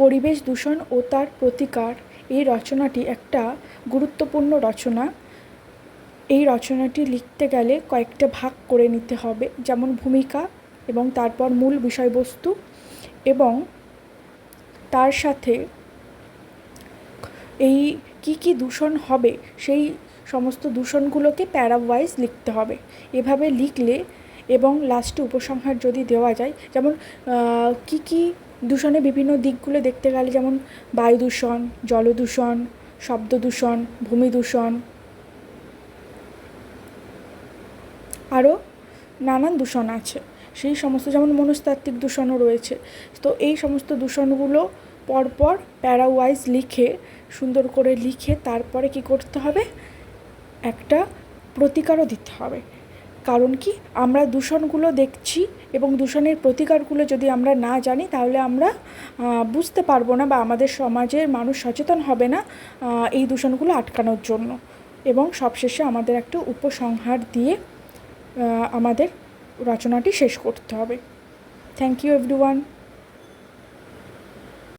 পরিবেশ দূষণ ও তার প্রতিকার। এই রচনাটি একটা গুরুত্বপূর্ণ রচনা। এই রচনাটি লিখতে গেলে কয়েকটা ভাগ করে নিতে হবে, যেমন ভূমিকা এবং তারপর মূল বিষয়বস্তু এবং তার সাথে এই কী কী দূষণ হবে, সেই সমস্ত দূষণগুলোকে প্যারা ওয়াইজ লিখতে হবে। এভাবে লিখলে এবং লাস্টে উপসংহার যদি দেওয়া যায়, যেমন কী কী দূষণের বিভিন্ন দিকগুলো দেখতে গেলে যেমন বায়ু দূষণ, জল দূষণ, শব্দ দূষণ, ভূমি দূষণ আরও নানান দূষণ আছে। সেই সমস্ত যেমন মনস্তাত্ত্বিক দূষণও রয়েছে। তো এই সমস্ত দূষণগুলো পরপর প্যারাওয়াইজ লিখে, সুন্দর করে লিখে তারপরে কী করতে হবে? একটা প্রতিকারও দিতে হবে। কারণ কি? আমরা দূষণগুলো দেখছি এবং দূষণের প্রতিকারগুলো যদি আমরা না জানি, তাহলে আমরা বুঝতে পারব না বা আমাদের সমাজের মানুষ সচেতন হবে না এই দূষণগুলো আটকানোর জন্য। এবং সবশেষে আমাদের একটা উপসংহার দিয়ে আমাদের রচনাটি শেষ করতে হবে। Thank you everyone